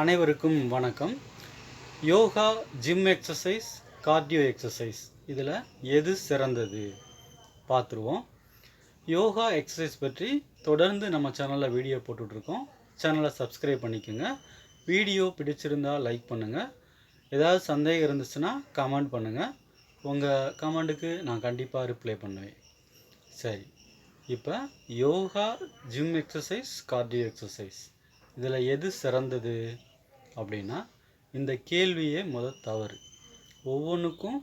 அனைவருக்கும் வணக்கம். Yoga gym exercise cardio exercise இதில் எது சிறந்தது? பார்த்துருவோம். யோகா எக்ஸசைஸ் பற்றி தொடர்ந்து நம்ம சேனலில் வீடியோ போட்டுட்ருக்கோம். சேனலை சப்ஸ்கிரைப் பண்ணிக்கோங்க. வீடியோ பிடிச்சிருந்தா லைக் பண்ணுங்கள் ஏதாவது சந்தேகம் இருந்துச்சுன்னா கமெண்ட் பண்ணுங்கள் உங்கள் கமெண்ட்டுக்கு நான் கண்டிப்பாக ரிப்ளை பண்ணுவேன். சரி. இப்போ yoga gym exercise cardio exercise இதில் எது சிறந்தது அப்படின்னா இந்த கேள்வியே முத தவறு. ஒவ்வொன்றுக்கும்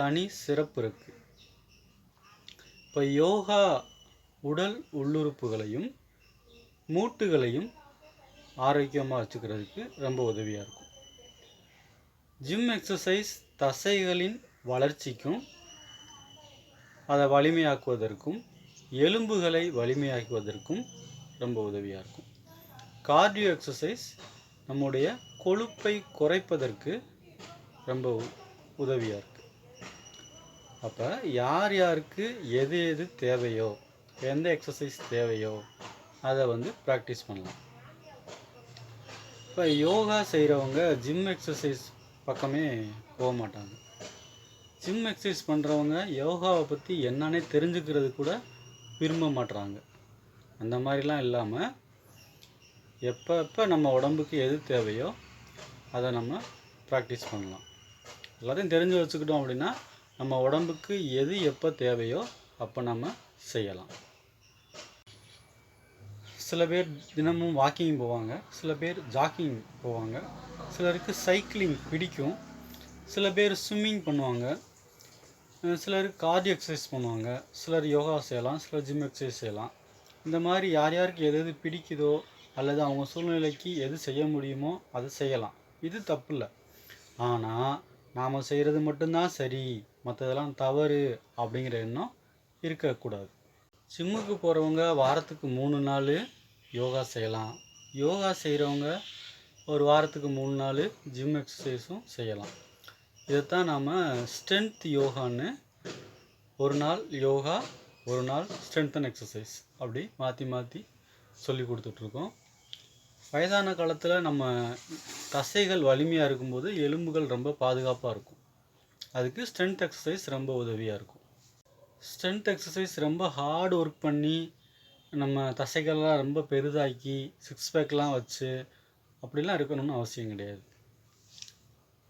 தனி சிறப்பு இருக்குது இப்போ யோகா உடல் உள்ளுறுப்புகளையும் மூட்டுகளையும் ஆரோக்கியமாக வச்சுக்கிறதுக்கு ரொம்ப உதவியாக இருக்கும். ஜிம் எக்ஸசைஸ் தசைகளின் வளர்ச்சிக்கும் அதை வலிமையாக்குவதற்கும் எலும்புகளை வலிமையாக்குவதற்கும் ரொம்ப உதவியாக இருக்கும். கார்டியோ எக்ஸசைஸ் நம்முடைய கொழுப்பை குறைப்பதற்கு ரொம்ப உதவியாக இருக்குது அப்போ யார் யாருக்கு எது எது தேவையோ எந்த எக்ஸசைஸ் தேவையோ அதை வந்து ப்ராக்டிஸ் பண்ணலாம். இப்போ யோகா செய்கிறவங்க ஜிம் எக்ஸசைஸ் பக்கமே போக மாட்டாங்க. ஜிம் எக்ஸசைஸ் பண்ணுறவங்க யோகாவை பற்றி என்னன்னே தெரிஞ்சுக்கிறது கூட விரும்ப மாட்டுறாங்க அந்த மாதிரிலாம் இல்லாமல் எப்போ எப்போ நம்ம உடம்புக்கு எது தேவையோ அதை நம்ம ப்ராக்டிஸ் பண்ணலாம். எல்லாத்தையும் தெரிஞ்சு வச்சுக்கிட்டோம் அப்படின்னா நம்ம உடம்புக்கு எது எப்போ தேவையோ அப்போ நம்ம செய்யலாம். சில பேர் தினமும் வாக்கிங் போவாங்க சில பேர் ஜாக்கிங் போவாங்க சிலருக்கு சைக்கிளிங் பிடிக்கும் சில பேர் ஸ்விம்மிங் பண்ணுவாங்க சிலர் கார்டியோ எக்ஸசைஸ் பண்ணுவாங்க சிலர் யோகா செய்யலாம் சிலர் ஜிம் எக்ஸசைஸ் செய்யலாம். இந்த மாதிரி யார் யாருக்கு எது எது பிடிக்குதோ அல்லது அவங்க சூழ்நிலைக்கு எது செய்ய முடியுமோ அதை செய்யலாம். இது தப்பு இல்லை ஆனால் நாம் செய்கிறது மட்டும்தான் சரி மற்றதெல்லாம் தவறு அப்படிங்கிற எண்ணம் இருக்கக்கூடாது. ஜிம்முக்கு போகிறவங்க வாரத்துக்கு மூணு நாள் யோகா செய்யலாம். யோகா செய்கிறவங்க ஒரு வாரத்துக்கு மூணு நாள் ஜிம் எக்ஸசைஸும் செய்யலாம். இதைத்தான் நாம் ஸ்ட்ரென்த் யோகான்னு ஒரு நாள் யோகா ஒரு நாள் ஸ்ட்ரென்தன் எக்ஸசைஸ் அப்படி மாற்றி மாற்றி சொல்லி கொடுத்துட்ருக்கோம். வயதான காலத்தில் நம்ம தசைகள் வலிமையாக இருக்கும்போது எலும்புகள் ரொம்ப பாதுகாப்பாக இருக்கும். அதுக்கு ஸ்ட்ரென்த் எக்ஸசைஸ் ரொம்ப உதவியாக இருக்கும். ஸ்ட்ரென்த் எக்ஸசைஸ் ரொம்ப ஹார்ட் ஒர்க் பண்ணி நம்ம தசைகள்லாம் ரொம்ப பெரிதாக்கி சிக்ஸ் பேக்லாம் வச்சு அப்படிலாம் இருக்கணும்னு அவசியம் கிடையாது.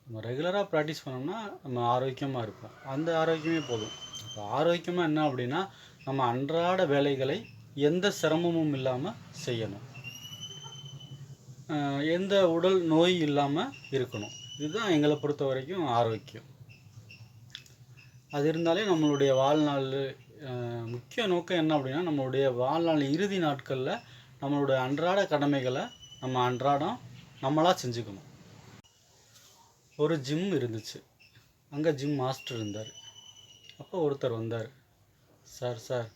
நம்ம ரெகுலராக ப்ராக்டிஸ் பண்ணோம்னா நம்ம ஆரோக்கியமாக இருப்போம். அந்த ஆரோக்கியமே போதும். இப்போ ஆரோக்கியமாக என்ன அப்படின்னா நம்ம அன்றாட வேலைகளை எந்த சிரமமும் இல்லாமல் செய்யணும். எந்த உடல் நோய் இல்லாமல் இருக்கணும். இதுதான் எங்களை பொறுத்த வரைக்கும் ஆரோக்கியம். அது இருந்தாலே நம்மளுடைய வாழ்நாள் முக்கிய நோக்கம் என்ன அப்படின்னா நம்மளுடைய வாழ்நாள் இறுதி நாட்களில் நம்மளுடைய அன்றாட கடமைகளை நம்ம அன்றாடம் நம்மளாக செஞ்சுக்கணும். ஒரு ஜிம் இருந்துச்சு. அங்கே ஜிம் மாஸ்டர் இருந்தார். அப்போ ஒருத்தர் வந்தார். சார் சார்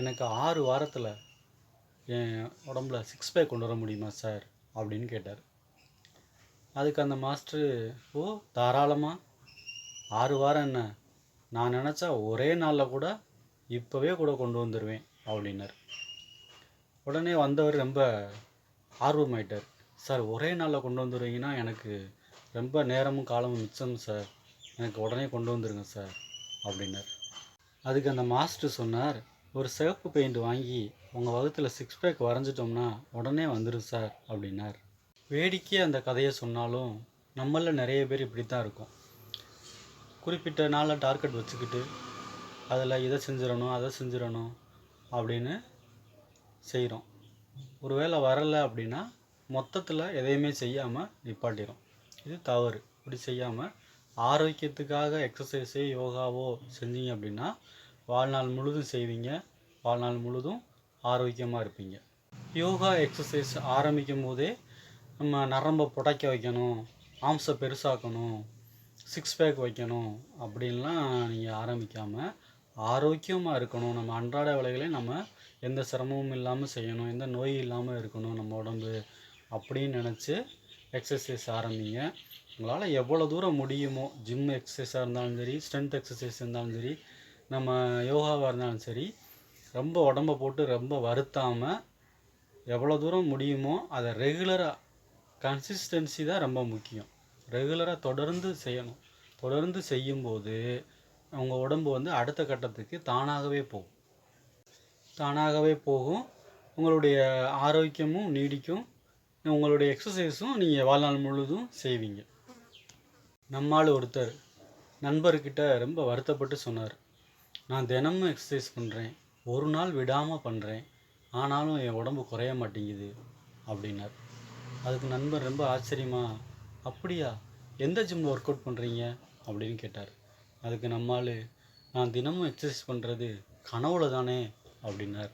எனக்கு ஆறு வாரத்தில் என் உடம்புல சிக்ஸ் பேக் கொண்டு வர முடியுமா சார்? அப்படின்னு கேட்டார். அதுக்கு அந்த மாஸ்டர் ஓ தாராளமாக ஆறு வாரம் என்ன? நான் நினச்சா ஒரே நாளில் கூட இப்போவே கூட கொண்டு வந்துடுவேன் அப்படின்னார். உடனே வந்தவர் ரொம்ப ஆர்வமாயிட்டார். சார் ஒரே நாளில் கொண்டு வந்துடுவீங்கன்னா எனக்கு ரொம்ப நேரமும் காலமும் மிச்சம் சார். எனக்கு உடனே கொண்டு வந்துடுங்க சார் அப்படின்னார். அதுக்கு அந்த மாஸ்டர் சொன்னார் ஒரு சிவப்பு பெயிண்ட் வாங்கி உங்கள் வகுத்தில் சிக்ஸ் பேக் வரைஞ்சிட்டோம்னா உடனே வந்துடும் சார் அப்படின்னார். வேடிக்கை அந்த கதையை சொன்னாலும் நம்மளில் நிறைய பேர் இப்படி தான் இருக்கும். குறிப்பிட்ட நாளில் டார்கெட் வச்சுக்கிட்டு அதில் இதை செஞ்சிடணும் அதை செஞ்சிடணும் அப்படின்னு செய்கிறோம் ஒருவேளை வரலை அப்படின்னா மொத்தத்தில் எதையுமே செய்யாமல் நிப்பாட்டிடும் இது தவறு. இப்படி செய்யாமல் ஆரோக்கியத்துக்காக எக்ஸசைஸோ யோகாவோ செஞ்சீங்க அப்படின்னா வாழ்நாள் முழுதும் செய்வீங்க. வாழ்நாள் முழுதும் ஆரோக்கியமாக இருப்பீங்க. யோகா எக்ஸசைஸ் ஆரம்பிக்கும் போதே நம்ம நரம்பை புடைக்க வைக்கணும். ஆம்ஸை பெருசாக்கணும். சிக்ஸ் பேக் வைக்கணும். அப்படின்லாம் நீங்கள் ஆரம்பிக்காமல் ஆரோக்கியமாக இருக்கணும். நம்ம அன்றாட வேலைகளை நம்ம எந்த சிரமமும் இல்லாமல் செய்யணும். எந்த நோய் இல்லாமல் இருக்கணும் நம்ம உடம்பு அப்படின்னு நினச்சி எக்ஸசைஸ் ஆரம்பிங்க. உங்களால் எவ்வளோ தூரம் முடியுமோ ஜிம் எக்ஸசைஸாக இருந்தாலும் சரி ஸ்ட்ரென்த் எக்ஸசைஸ் இருந்தாலும் சரி நம்ம யோகாவாக இருந்தாலும் சரி ரொம்ப உடம்ப போட்டு ரொம்ப வருத்தாமல் எவ்வளோ தூரம் முடியுமோ அதை ரெகுலராக கன்சிஸ்டன்சி தான் ரொம்ப முக்கியம். ரெகுலராக தொடர்ந்து செய்யணும். தொடர்ந்து செய்யும்போது உங்கள் உடம்பு வந்து அடுத்த கட்டத்துக்கு தானாகவே போகும். தானாகவே போகும். உங்களுடைய ஆரோக்கியமும் நீடிக்கும். உங்களுடைய எக்ஸசைஸும் நீங்கள் வாழ்நாள் முழுதும் செய்வீங்க. நம்மால் ஒருத்தர் நண்பர்கிட்ட ரொம்ப வருத்தப்பட்டு சொன்னார். நான் தினமும் எக்ஸசைஸ் பண்ணுறேன் ஒரு நாள் விடாமல் பண்ணுறேன் ஆனாலும் என் உடம்பு குறைய மாட்டேங்குது அப்படின்னார். அதுக்கு நண்பர் ரொம்ப ஆச்சரியமா அப்படியா? எந்த ஜிம்மில் ஒர்க் அவுட் பண்ணுறீங்க அப்படின்னு கேட்டார். அதுக்கு நம்மால் நான் தினமும் எக்ஸசைஸ் பண்ணுறது கனவுல தானே? அப்படின்னார்.